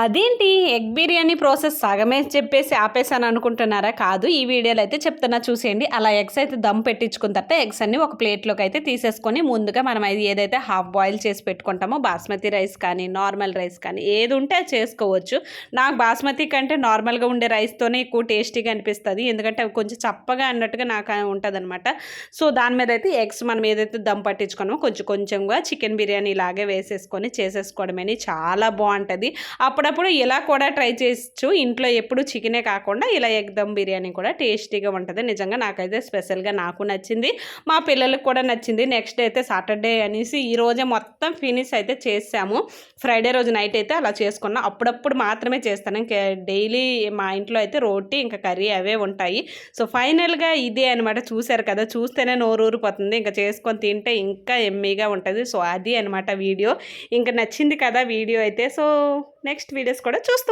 అదేంటి? Egg biryani process సగమే చెప్పేసి ఆపేసాను అనుకుంటున్నారా? కాదు ఈ వీడియోలో అయితే చెప్తున్నా చూసేయండి. అలా ఎగ్స్ అయితే దమ్ పెట్టించుకున్న తర్వాత ఎగ్స్ అన్ని ఒక ప్లేట్లోకి అయితే తీసేసుకొని ముందుగా మనం అది ఏదైతే హాఫ్ బాయిల్ చేసి పెట్టుకుంటామో బాస్మతి రైస్ కానీ నార్మల్ రైస్ కానీ ఏది ఉంటే అది చేసుకోవచ్చు. నాకు బాస్మతి కంటే నార్మల్గా ఉండే రైస్తోనే ఎక్కువ టేస్టీగా అనిపిస్తుంది. ఎందుకంటే అవి కొంచెం చప్పగా అన్నట్టుగా నాకు ఉంటుంది అనమాట సో దాని మీద అయితే ఎగ్స్ మనం ఏదైతే దమ్ పట్టించుకున్నామో కొంచెం కొంచెంగా చికెన్ బిర్యానీ లాగే వేసేసుకొని చేసేసుకోవడమని చాలా బాగుంటుంది. అప్పుడు అప్పుడప్పుడు ఇలా కూడా ట్రై చేయొచ్చు ఇంట్లో ఎప్పుడు చికెనే కాకుండా ఇలా ఎగ్ దమ్ బిర్యానీ కూడా టేస్టీగా ఉంటుంది. నిజంగా నాకైతే స్పెషల్గా నాకు నచ్చింది. మా పిల్లలకు కూడా నచ్చింది. నెక్స్ట్ అయితే సాటర్డే అనేసి ఈ రోజే మొత్తం ఫినిష్ అయితే చేసాము. ఫ్రైడే రోజు నైట్ అయితే అలా చేసుకున్నాం. అప్పుడప్పుడు మాత్రమే చేస్తాను. ఇంకా డైలీ మా ఇంట్లో అయితే రోటీ ఇంకా కర్రీ అవే ఉంటాయి. సో ఫైనల్గా ఇదే అనమాట చూశారు కదా చూస్తేనే నోరు ఊరిపోతుంది. ఇంకా చేసుకొని తింటే ఇంకా ఎమ్మీగా ఉంటుంది. సో అది అనమాట వీడియో. ఇంకా నచ్చింది కదా వీడియో అయితే. సో నెక్స్ట్ వీడియోస్ కూడా చూస్తూ